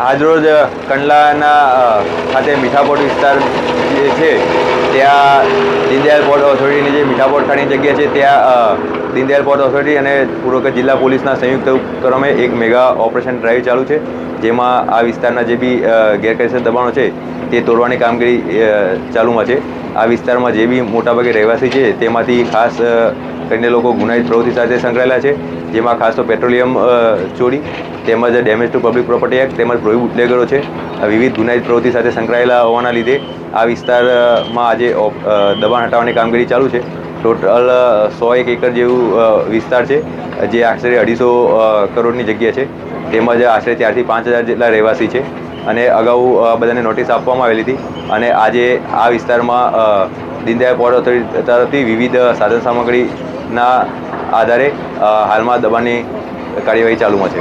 આજરોજ કંડલાના ખાતે મીઠાપોટ વિસ્તાર જે છે ત્યાં દીનદયાળ પોર્ટ ઓથોરિટીની જે મીઠાપોટ ખાણીની જગ્યા છે, ત્યાં દીનદયાલ પોર્ટ ઓથોરિટી અને પૂર્વક જિલ્લા પોલીસના સંયુક્ત ઉપક્રમે એક મેગા ઓપરેશન ડ્રાઈવ ચાલુ છે, જેમાં આ વિસ્તારના જે બી ગેરકાયદેસર દબાણો છે, તે તોડવાની કામગીરી ચાલુમાં છે. આ વિસ્તારમાં જે બી મોટાભાગે રહેવાસી છે, તેમાંથી ખાસ કરીને લોકો ગુનાહિત પ્રવૃત્તિ સાથે સંકળાયેલા છે, જેમાં ખાસ તો પેટ્રોલિયમ ચોરી, તેમજ damage to public property act, તેમજ પ્રોહિબ બુટલેગરો છે વિવિધ ગુનાહિત પ્રવૃત્તિ સાથે સંકળાયેલા હોવાના લીધે આ વિસ્તારમાં આજે ઓપ- દબાણ હટાવવાની કામગીરી ચાલુ છે. ટોટલ સો એક એકર જેવું વિસ્તાર છે, જે આશરે અઢીસો કરોડની જગ્યા છે. તેમજ આશરે ચારથી પાંચ હજાર જેટલા રહેવાસી છે. અને અગાઉ બધાને નોટિસ આપવામાં આવેલી હતી. અને આજે આ વિસ્તારમાં દીનદયાળ પોર્ટ ઓથોરિટી તરફથી વિવિધ સાધન સામગ્રીના આધારે હાલમાં દબાણની કાર્યવાહી ચાલુમાં છે.